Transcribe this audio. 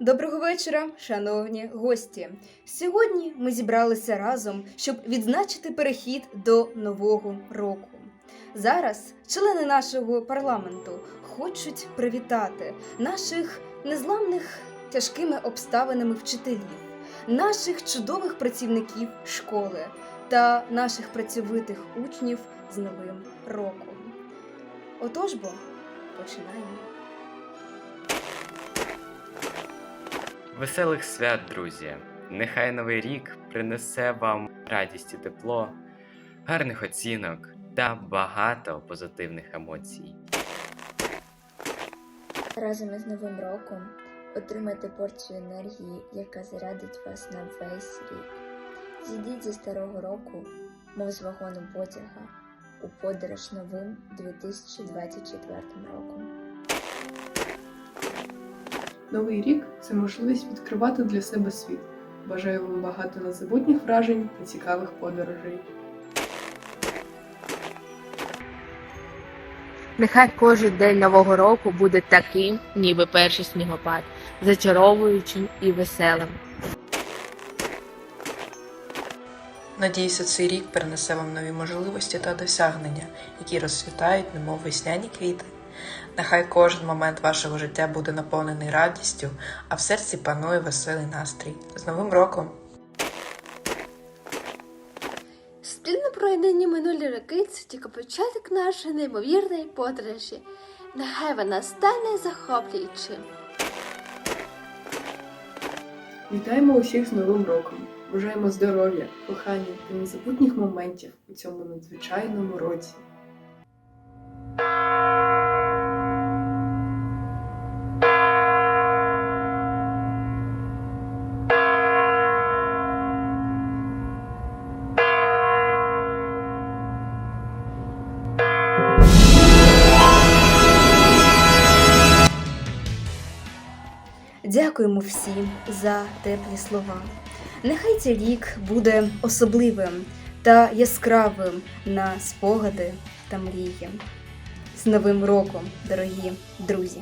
Доброго вечора, шановні гості. Сьогодні ми зібралися разом, щоб відзначити перехід до нового року. Зараз члени нашого парламенту хочуть привітати наших незламних тяжкими обставинами вчителів, наших чудових працівників школи та наших працьовитих учнів з новим роком. Отож бо починаємо. Веселих свят, друзі! Нехай новий рік принесе вам радість і тепло, гарних оцінок та багато позитивних емоцій. Разом із Новим роком отримайте порцію енергії, яка зарядить вас на весь рік. Зійдіть зі старого року, мов з вагону потяга, у подорож новим 2024 роком. Новий рік це можливість відкривати для себе світ. Бажаю вам багато незабутніх вражень та цікавих подорожей. Нехай кожен день нового року буде таким, ніби перший снігопад, зачаровуючим і веселим. Надіюся, цей рік принесе вам нові можливості та досягнення, які розцвітають, немов весняні квіти. Нехай кожен момент вашого життя буде наповнений радістю, а в серці панує веселий настрій. З Новим роком! Спільно пройдені минулі роки це тільки початок нашої неймовірної подорожі. Нехай вона стане захоплюючим. Вітаємо усіх з Новим роком! Бажаємо здоров'я, кохання та незабутніх моментів у цьому надзвичайному році. Дякуємо всім за теплі слова. Нехай цей рік буде особливим та яскравим на спогади та мрії. З Новим роком, дорогі друзі!